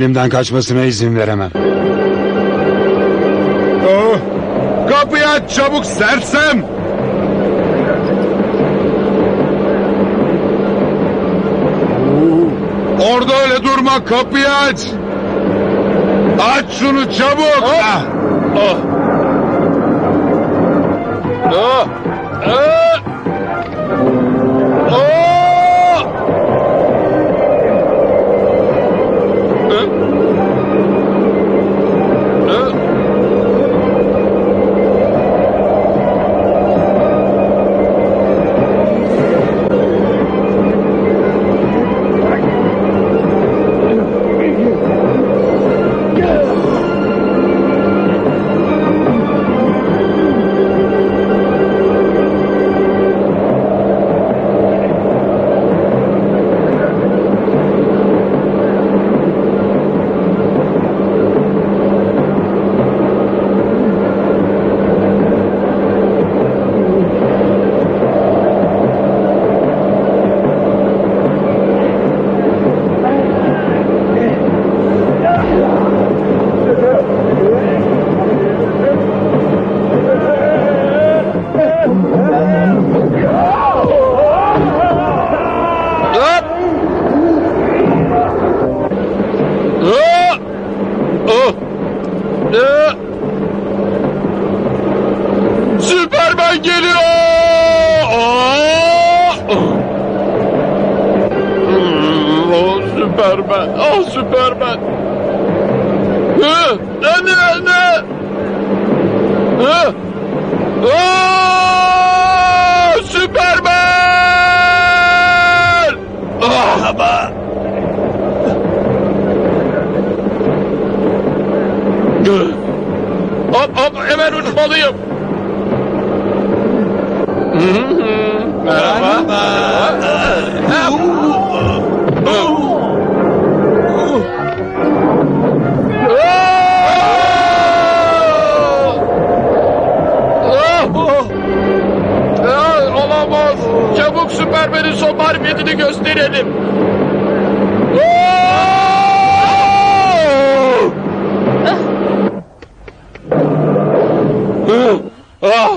Elimden kaçmasına izin veremem. Oh, kapıyı aç çabuk sersem. Orada öyle durma kapıyı aç. Aç şunu çabuk. Ah. Oh. Oh. Ah. Süpermen! Hı! Anne anne! Hı! Ah! Süpermen! Ah! Ama... Hop hop hemen uçmalıyım. Hı hı. Merhaba. Ah, gösterelim. Ah! Ah! Ah.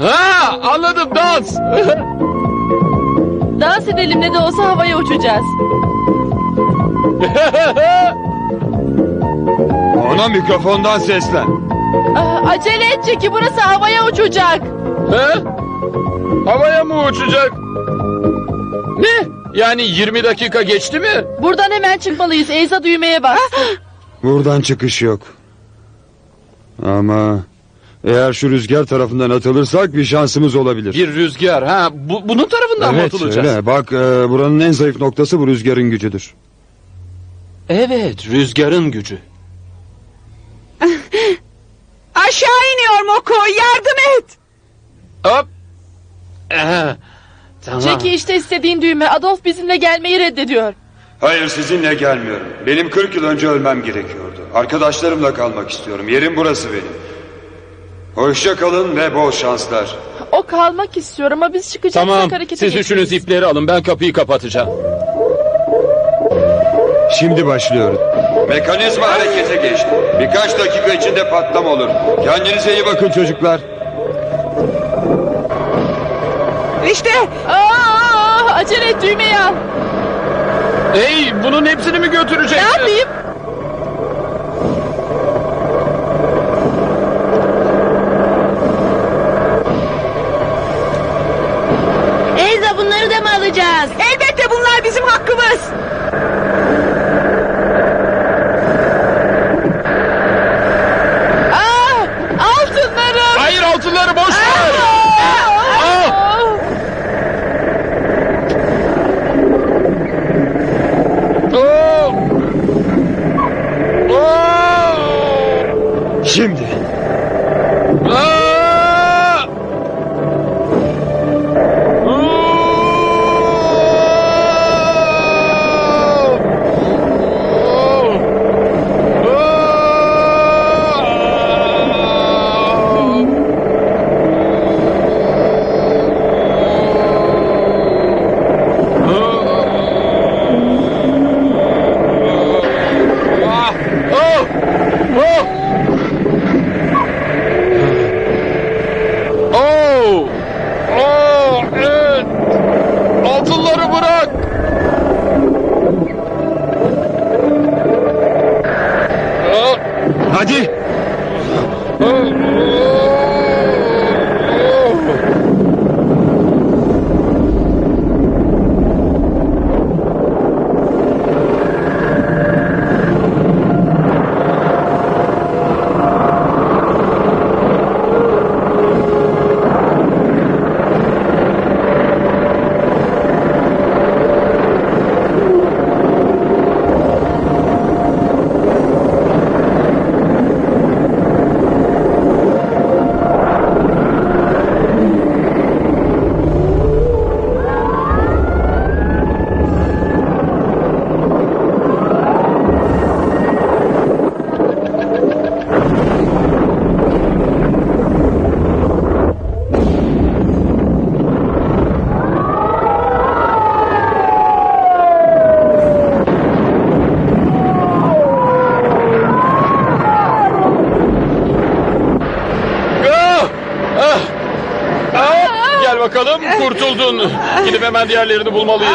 Ha, anladım dans. Dans edelim ne de olsa havaya uçacağız. Ona mikrofondan seslen. Aa, acele et çünkü burası havaya uçacak. He? Havaya mı uçacak? Ne? Yani 20 dakika geçti mi? Buradan hemen çıkmalıyız. Eyza düğmeye bas. Buradan çıkış yok. Ama eğer şu rüzgar tarafından atılırsak bir şansımız olabilir. Bir rüzgar ha bu, bunun tarafından mı evet atılacağız? öyle. Bak e, buranın en zayıf noktası bu rüzgarın gücüdür. Evet rüzgarın gücü. Aşağı iniyor Moko yardım et. Hop. Aha, tamam. Çeki işte istediğin düğme. Adolf bizimle gelmeyi reddediyor. Hayır sizinle gelmiyorum. Benim 40 yıl önce ölmem gerekiyordu. Arkadaşlarımla kalmak istiyorum. Yerim burası benim. Hoşça kalın ve bol şanslar. O kalmak istiyor ama biz çıkacaksak Tamam harekete siz geçeriz. üçünüz ipleri alın ben kapıyı kapatacağım. Şimdi başlıyoruz. Mekanizma harekete geçti. Birkaç dakika içinde patlama olur. Kendinize iyi bakın çocuklar. İşte Aa, acele et düğmeyi al. Hey bunun hepsini mi götürecek? Ne yapayım? Elza bunları da mı alacağız? Elbette bunlar bizim hakkımız. Şimdi. Kurtuldun. Gidip hemen diğerlerini bulmalıyız.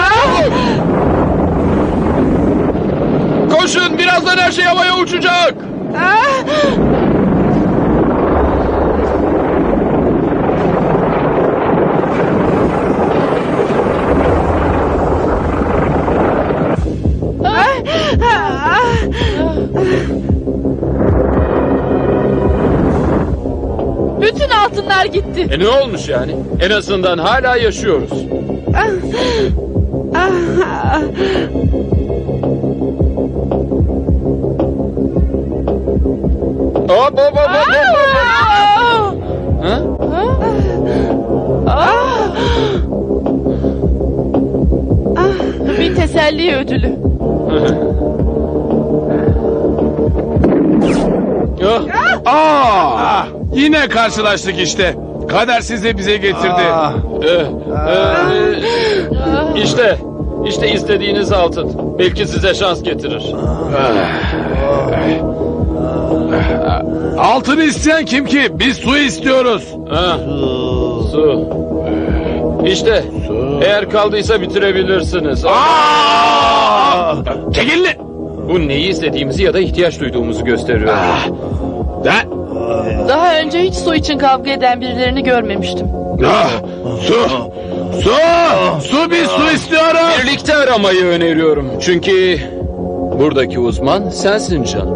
Koşun birazdan her şey havaya uçacak. Gitti. E ne olmuş yani? En azından hala yaşıyoruz. Hop hop hop hop hop, hop. Ha? Bir teselli ödülü. yine karşılaştık işte. Kader sizi bize getirdi. eh, eh, İşte, işte istediğiniz altın. Belki size şans getirir. Altını isteyen kim ki? Biz su istiyoruz. Ha, su. İşte, eğer kaldıysa bitirebilirsiniz. Aa! Çekilin. Bu neyi istediğimizi ya da ihtiyaç duyduğumuzu gösteriyor. Da, Daha önce hiç su için kavga eden birilerini görmemiştim. ah, su, su, su biz su istiyoruz. Birlikte aramayı öneriyorum. Çünkü buradaki uzman sensin Can.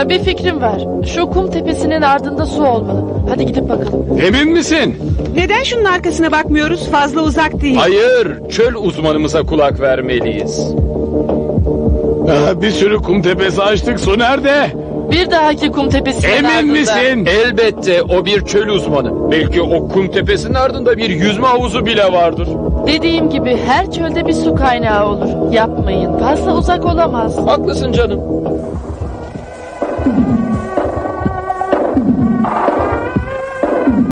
Ee, Bir fikrim var. Şu kum tepesinin ardında su olmalı. Hadi gidip bakalım. Emin misin? Neden şunun arkasına bakmıyoruz? Fazla uzak değil. Hayır, çöl uzmanımıza kulak vermeliyiz. Ah, Bir sürü kum tepesi açtık. Su nerede? Bir dahaki kum tepesinin Emin ardında. misin? Elbette o bir çöl uzmanı. Belki o kum tepesinin ardında bir yüzme havuzu bile vardır. Dediğim gibi her çölde bir su kaynağı olur. Yapmayın. Fazla uzak olamaz. Haklısın canım.